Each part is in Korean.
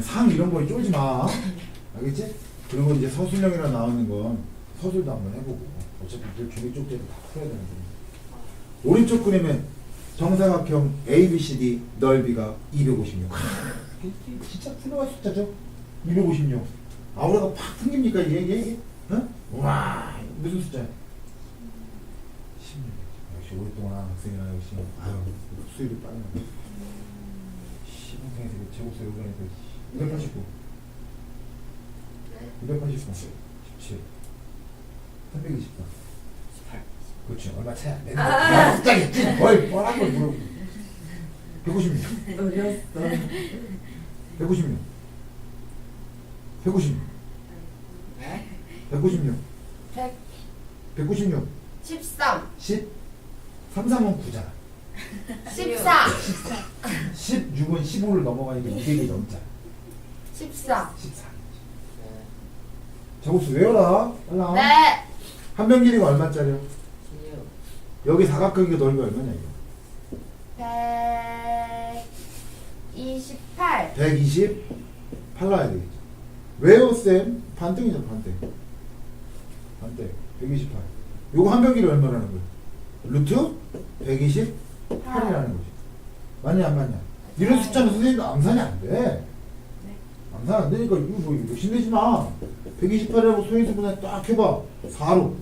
상 이런 거에 쫄지 마. 알겠지? 그런 건 이제 서술형이라 나오는 건 서술도 한번 해보고 어차피 이제 종이 쪽대로 다 풀어야 되는데. 오른쪽 그림은 정사각형 ABCD 넓이가 256. 진짜 훌륭한 숫자죠? 256. 아우라가 팍 생깁니까 이게? 이게? 응? 어? 와 무슨 숫자야? 16. 역시 오랫동안 학생이라 역시 아유 수율이 빠르네. 시공생에서 제곱세 요번에서 289. 네. 289. 17. 17. 324. 18. 그렇죠. 얼마 차이 안 되네. 아! 갑자기 뭘 뻔한 걸 물어. 156. 어렸어. 156. 156. 156. 100. 196. 13. 10. 3, 3은 9잖아. 14. 16은 15를 넘어가니까 200이 넘잖아. 14. 14. 저것도 외워라. 빨라. 네. 한명 길이가 얼마짜리야? 16. 여기 사각형의 넓이 얼마냐 이거? 128. 120. 팔라야 되겠죠. 왜요 쌤? 반등이죠 반등. 반등. 128. 요거 한명 길이 얼마라는 거야? 루트 128이라는 거지. 맞냐 안 맞냐? 이런 숫자는 선생님도 암산이 안 돼. 암산 안 되니까 이거 뭐 욕심내지 마. 128이라고 소인수 분할 딱 해봐. 4로.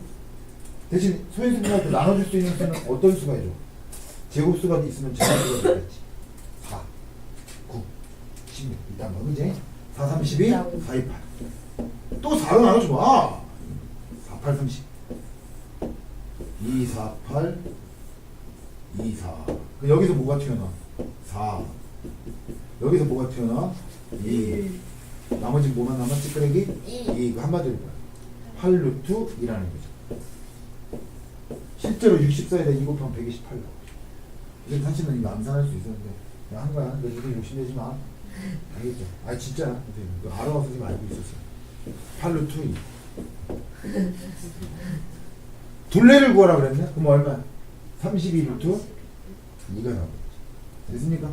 대신 소인수 분할 때 나눠줄 수 있는 수는 어떤 수가 있죠? 제곱수가 있으면 제곱수가 되겠지. 4, 9, 16. 일단 뭐 그지? 4, 32, 4, 28. 또 4로 나눠줘 봐. 4, 8, 30. 2, 4, 8, 2, 4. 그 여기서 뭐가 튀어나와? 4. 여기서 뭐가 튀어나와? 2. 나머지 뭐만 남아? 찌끄레기? 이. 2. 그 한마디로 뭐야? 8 루트 2라는 거죠. 실제로 64에다 2 곱하면 128 나오죠. 이건 사실은 이거 암산할 수 있었는데 그냥 한 거야. 너 지금 욕심내지 마. 알겠죠? 아 진짜 선생님 그 알아와서 지금 알고 있었어. 8 루트 2. 둘레를 구하라 그랬네? 그럼 얼마? 32 루트 2가 나오겠지. 됐습니까?